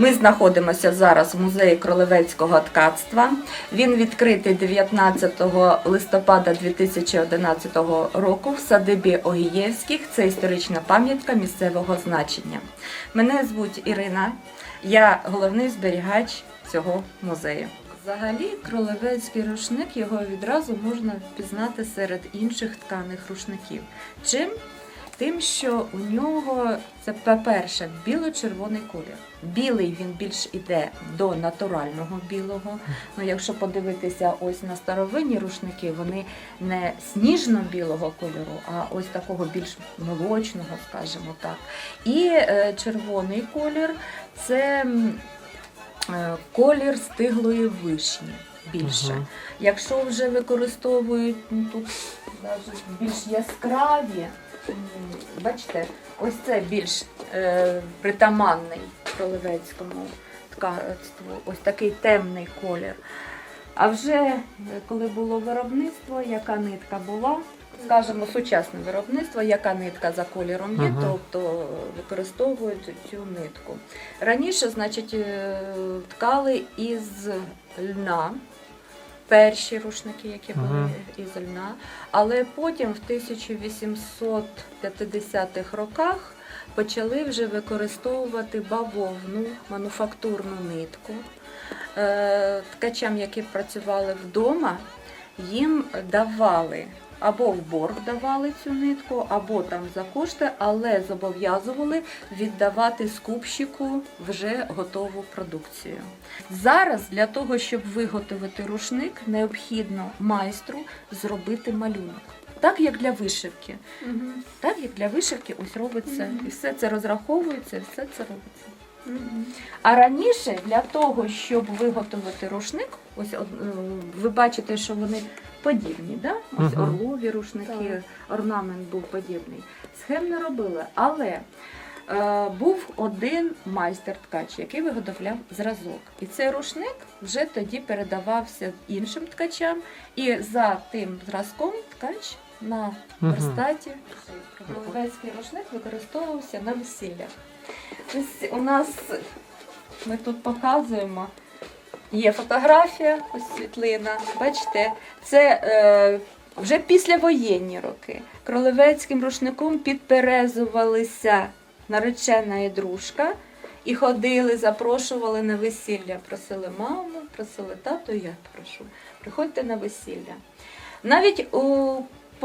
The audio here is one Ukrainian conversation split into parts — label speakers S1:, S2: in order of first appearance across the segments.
S1: Ми знаходимося зараз в музеї кролевецького ткацтва. Він відкритий 19 листопада 2011 року в садибі Огієвських. Це історична пам'ятка місцевого значення. Мене звуть Ірина, я головний зберігач цього музею. Взагалі, кролевецький рушник його відразу можна впізнати серед інших тканих рушників. Чим? Тим, що у нього це, по-перше, біло-червоний колір. Білий він більш іде до натурального білого. Ну, якщо подивитися ось на старовинні рушники, вони не сніжно-білого кольору, а ось такого більш молочного, скажімо так. І е, червоний колір це е, колір стиглої вишні більше.
S2: Ага.
S1: Якщо вже використовують ну, тут навіть більш яскраві, бачите, ось це більш е, притаманний кролевецькому ткацтву, ось такий темний колір. А вже е, коли було виробництво, яка нитка була, скажімо, сучасне виробництво, яка нитка за кольором є,
S2: Ага.
S1: тобто використовують цю нитку. Раніше, значить, е, ткали із льна. Перші рушники, які були із льна, але потім в 1850-х роках почали вже використовувати бавовну мануфактурну нитку. Е, Ткачам, які працювали вдома, їм давали або в борг давали цю нитку, або там за кошти, але зобов'язували віддавати скупщику вже готову продукцію. Зараз для того, щоб виготовити рушник, необхідно майстру зробити малюнок. Так як для вишивки. Так як для вишивки ось робиться, і все це розраховується, і все це робиться. А раніше для того, щоб виготовити рушник, ось е, ви бачите, що вони подібні, да? ось
S2: Мгм.
S1: орлові рушники, орнамент був подібний. Схем не робили, але е, був один майстер ткач, який виготовляв зразок. І цей рушник вже тоді передавався іншим ткачам, і за тим зразком ткач на
S2: Мгм.
S1: верстаті Головецький рушник використовувався на весіллях. Ось у нас ми тут показуємо. Є фотографія, ось світлина. Бачите, це е, вже післявоєнні роки. Кролевецьким рушником підперезувалися наречена і дружка і ходили, запрошували на весілля. Просили маму, просили тату, я прошу. Приходьте на весілля. Навіть у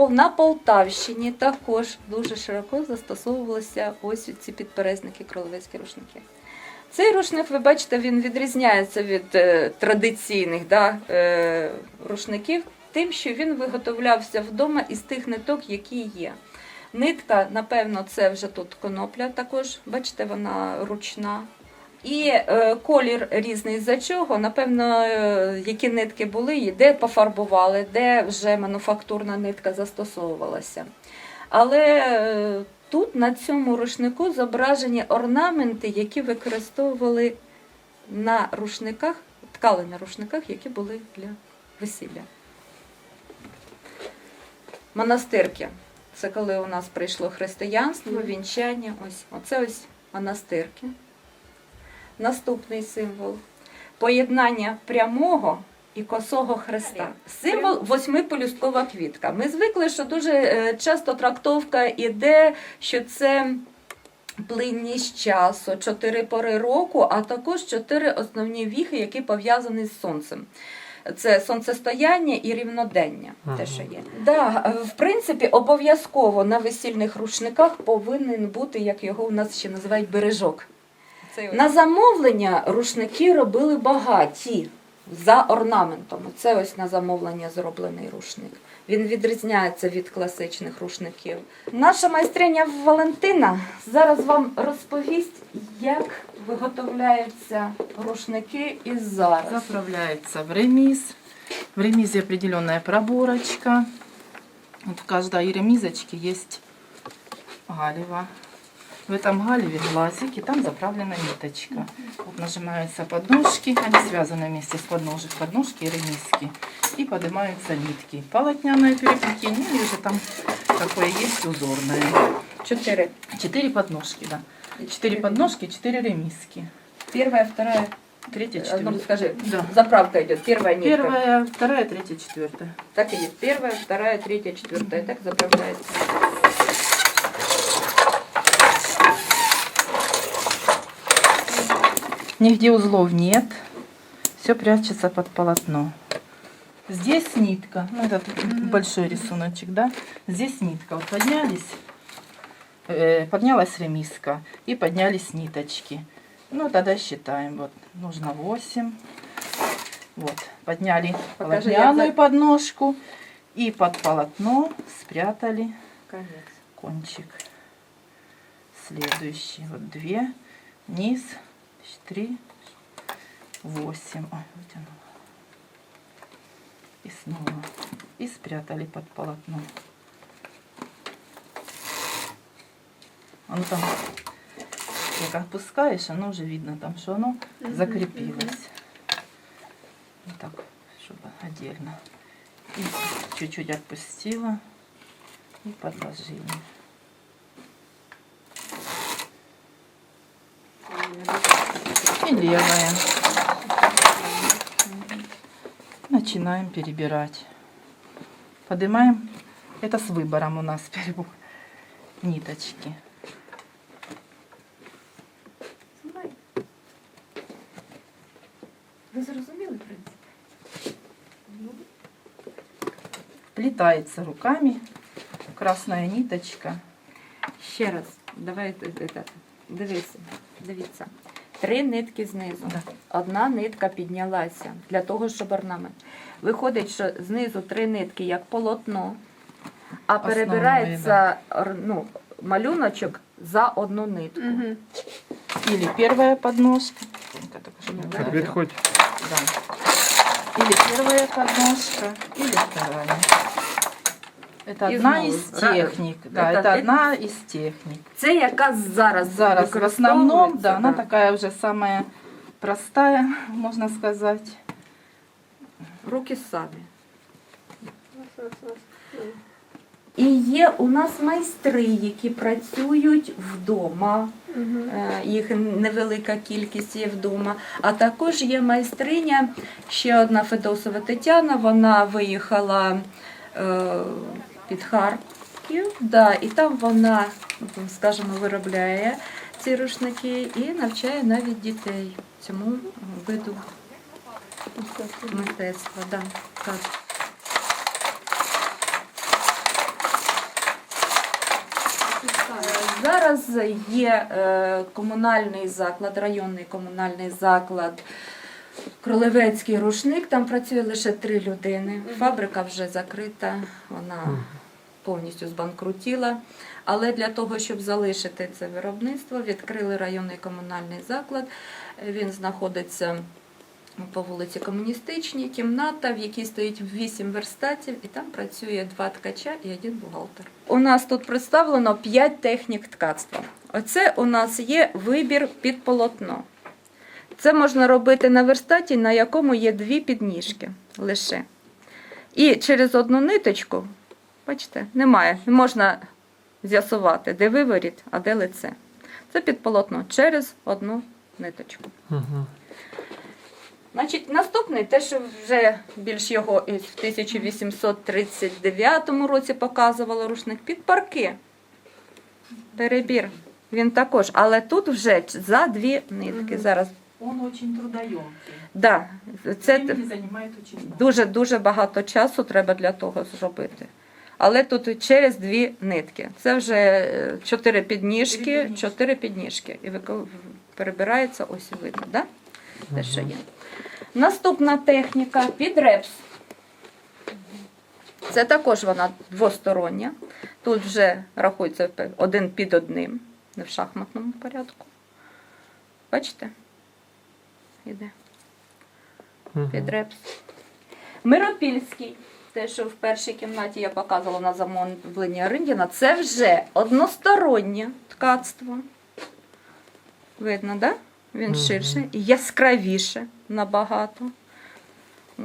S1: на Полтавщині також дуже широко застосовувалися ось ці підперезники, кролевецькі рушники. Цей рушник, ви бачите, він відрізняється від е, традиційних да, е, рушників тим, що він виготовлявся вдома із тих ниток, які є. Нитка, напевно, це вже тут конопля також, бачите, вона ручна. І е, колір різний за чого. Напевно, які нитки були, де пофарбували, де вже мануфактурна нитка застосовувалася. Але е, тут на цьому рушнику зображені орнаменти, які використовували на рушниках, ткали на рушниках, які були для весілля. Монастирки. Це коли у нас прийшло християнство, вінчання. Ось оце ось монастирки. Наступний символ поєднання прямого і косого хреста. Символ восьмиполюсткова квітка. Ми звикли, що дуже е, часто трактовка іде, що це плинність часу, чотири пори року, а також чотири основні віхи, які пов'язані з сонцем. Це сонцестояння і рівнодення, те, що є. Да, в принципі, обов'язково на весільних рушниках повинен бути, як його у нас ще називають, бережок. На замовлення рушники робили багаті за орнаментом. Це ось на замовлення зроблений рушник. Він відрізняється від класичних рушників. Наша майстриня Валентина зараз вам розповість, як виготовляються рушники і зараз.
S3: Заправляется в ремиз. В ремизе определенная проборочка. Вот в каждой ремизочке есть галево. В этом галеве глазик, и там заправлена ниточка. Вот нажимаются подножки, они связаны вместе с подножек, подножки и ремизки. И поднимаются нитки. Полотняное переплетение, или же там такое есть узорное.
S1: Чотири.
S3: Четыре подножки, да. Четыре подножки, четыре ремизки.
S1: Первая, вторая.
S3: Третья,
S1: Ну,
S3: четвертая.
S1: скажи,
S3: Да.
S1: заправка идет. Первая нитка.
S3: Первая, вторая, третья, четвертая.
S1: Так и есть. Первая, вторая, третья, четвертая. Так заправляется.
S3: Нигде узлов нет. Все прячется под полотно. Здесь нитка. Ну, это тут большой рисуночек, да? Здесь нитка. Вот поднялись, э, поднялась ремиска и поднялись ниточки. Ну, тогда считаем. Вот, нужно 8. Вот, подняли
S1: Покажи,
S3: полотняную
S1: я
S3: подножку и под полотно спрятали
S1: Конец.
S3: кончик. Следующий. Вот две. Низ. Три. Восемь. Ой, вытянула. И снова. И спрятали под полотно. Оно там, как опускаешь, оно уже видно там, что оно закрепилось. Вот так, чтобы отдельно. И чуть-чуть отпустила и подложили. И левая. Начинаем перебирать. Поднимаем. Это с выбором у нас перебор. Ниточки.
S1: Ви зрозуміли принцип?
S3: Плетается руками. Красная ниточка.
S1: Ще раз, давайте это, дивися, дивіться. Три нитки знизу. Одна нитка піднялася для того, щоб орнамент. Виходить, що знизу три нитки як полотно, а перебирається ну, малюночок за одну нитку.
S3: Или первая. Да. Или первая подножка, или вторая. Это
S1: И
S3: одна
S1: снова.
S3: из
S1: Ра-
S3: техник. Да,
S1: это-
S3: это,
S1: это-
S3: одна из техник.
S1: Це яка зараз
S3: Зараз в основном,
S1: використовується,
S3: да, она такая уже самая простая, можно сказать.
S1: Руки самі. І є у нас майстри, які працюють вдома. Е, Їх невелика кількість є вдома. А також є майстриня, ще одна Федосова Тетяна. Вона виїхала е, під Харків, да, і там вона, скажімо, виробляє ці рушники і навчає навіть дітей цьому виду мистецтва. Да, так. Зараз є е, комунальний заклад, районний комунальний заклад. Кролевецький рушник, там працює лише три людини. Фабрика вже закрита, вона повністю збанкрутіла. Але для того, щоб залишити це виробництво, відкрили районний комунальний заклад. Він знаходиться по вулиці Комуністичній, кімната, в якій стоїть вісім верстатів, і там працює два ткача і один бухгалтер. У нас тут представлено п'ять технік ткацтва. Оце у нас є вибір під полотно. Це можна робити на верстаті, на якому є дві підніжки лише. І через одну ниточку, бачите, немає. Можна з'ясувати, де виворіт, а де лице. Це під полотно через одну ниточку.
S2: Угу.
S1: Значить, наступний, те, що вже більш його в 1839 році показувало рушник під парки. Перебір. Він також, але тут вже за дві нитки. Зараз.
S3: Он очень трудоемкий.
S1: Да, це
S3: Времени занимает очень много.
S1: дуже дуже багато часу треба для того зробити. Але тут через дві нитки. Це вже е, чотири підніжки,
S3: Чотири підніжки.
S1: підніжки. І перебирається ось і видно, да? Те, що є. Наступна техніка під репс. Це також вона двостороння. Тут вже рахується один під одним, не в шахматному порядку. Бачите? Іде під репс. Миропільський, те, що в першій кімнаті я показувала на замовлення Риндіна, це вже одностороннє ткацтво. Видно, да? Він
S2: Мгм.
S1: ширше і яскравіше набагато.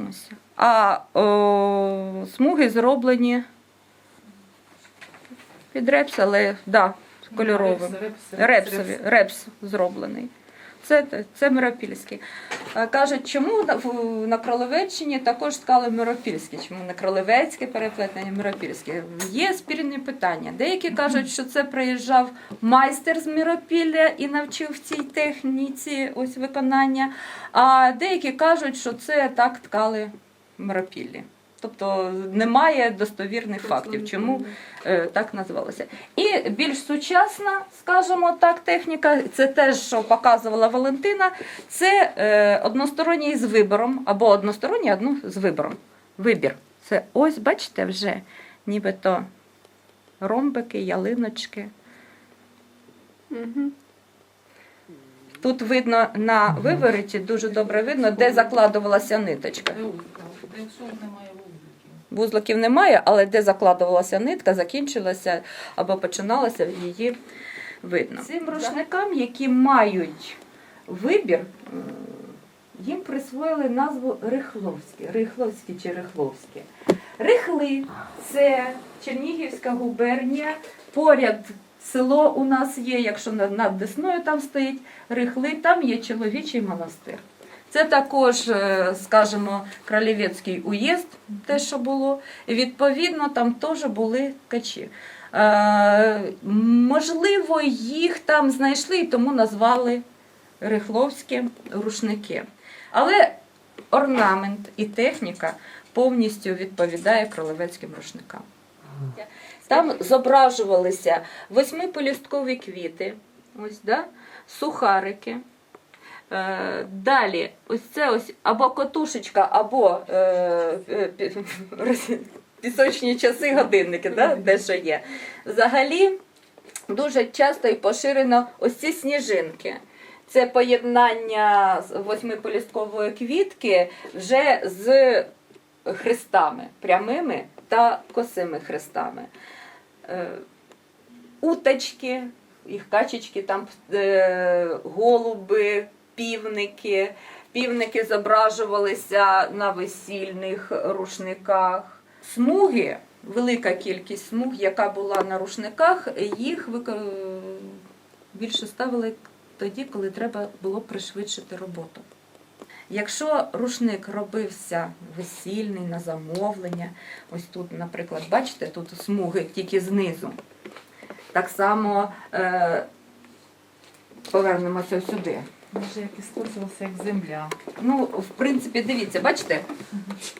S1: Ось. А о, смуги зроблені під репс, але да, кольоровим.
S3: Репс, репс,
S1: Репсові,
S3: репс.
S1: репс зроблений. Це, це Миропільський. Е, Кажуть, чому на, Кролевеччині також скали Миропільські, чому не Кролевецьке переплетення Миропільське? Є спірні питання. Деякі кажуть, що це приїжджав майстер з Миропілля і навчив цій техніці ось виконання. А деякі кажуть, що це так ткали Миропіллі. Тобто немає достовірних фактів, чому е, так називалося. І більш сучасна, скажімо так, техніка, це те, що показувала Валентина, це е, односторонній з вибором, або односторонній одну з вибором. Вибір. Це ось, бачите, вже нібито ромбики, ялиночки.
S2: Угу.
S1: Тут видно на вивороті, дуже добре видно, де закладувалася ниточка.
S3: Якщо немає.
S1: Вузликів немає, але де закладувалася нитка, закінчилася або починалася, її видно. Цим рушникам, які мають вибір, їм присвоїли назву Рихловські, Рихловські чи Рихловські. Рихли це Чернігівська губернія. Поряд село у нас є, якщо над Десною там стоїть Рихли, там є чоловічий монастир. Це також, е, скажімо, Кралєвецький уїзд, те, що було. Відповідно там теж були качі. Е, можливо, їх там знайшли і тому назвали рихловські рушники. Але орнамент і техніка повністю відповідає кролевецьким рушникам. Там зображувалися восьмипелюсткові квіти, ось, да? сухарики. Е, далі, ось це ось або котушечка, або е, е, пісочні часи, годинники, да? де що є. Взагалі дуже часто і поширено ось ці сніжинки. Це поєднання восьмиполісткової квітки вже з хрестами, прямими та косими хрестами. Уточки, їх качечки, там голуби, півники. Півники зображувалися на весільних рушниках. Смуги, велика кількість смуг, яка була на рушниках, їх більше ставили тоді, коли треба було пришвидшити роботу. Якщо рушник робився весільний на замовлення, ось тут, наприклад, бачите, тут смуги тільки знизу. Так само е, повернемося сюди.
S3: Може, як іскусилося, як земля.
S1: Ну, в принципі, дивіться, бачите,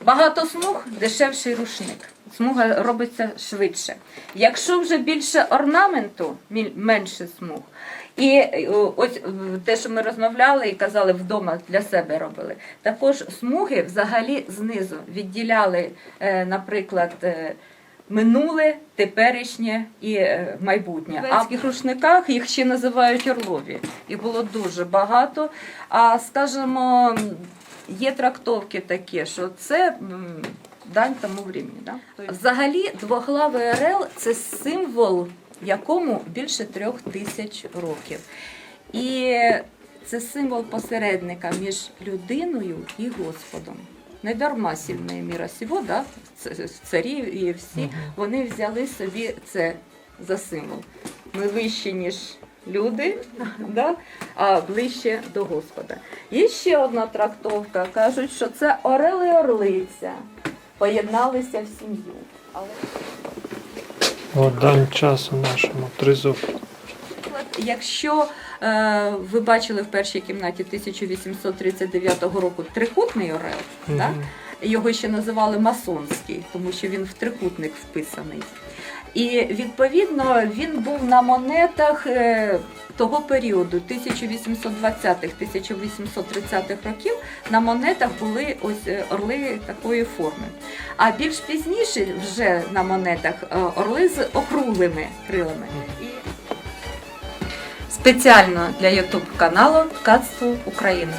S1: багато смуг дешевший рушник. Смуга робиться швидше. Якщо вже більше орнаменту, менше смуг. І е, ось е, те, що ми розмовляли і казали, вдома для себе робили. Також смуги взагалі знизу відділяли, е, наприклад, минуле, теперішнє і е, майбутнє. А в рушниках їх ще називають орлові. Їх було дуже багато. А скажімо, є трактовки такі, що це дань тому времени. Да? Взагалі, двоглавий орел це символ, якому більше трьох тисяч років. І це символ посередника між людиною і Господом. Не дарма сильна міра сього, да? царі і всі, вони взяли собі це за символ. Ми вищі, ніж люди, да? а ближче до Господа. Є ще одна трактовка. Кажуть, що це орел і орлиця поєдналися в сім'ю. Але
S2: От дань часу нашому тризуб.
S1: Якщо е, ви бачили в першій кімнаті 1839 року трикутний орел, да?
S2: Мгм.
S1: його ще називали масонський, тому що він в трикутник вписаний. І відповідно він був на монетах е, того періоду, 1820-1830-х років. На монетах були ось е, орли такої форми. А більш пізніше вже на монетах е, орли з округлими крилами. Спеціально для YouTube каналу Ткацтво України.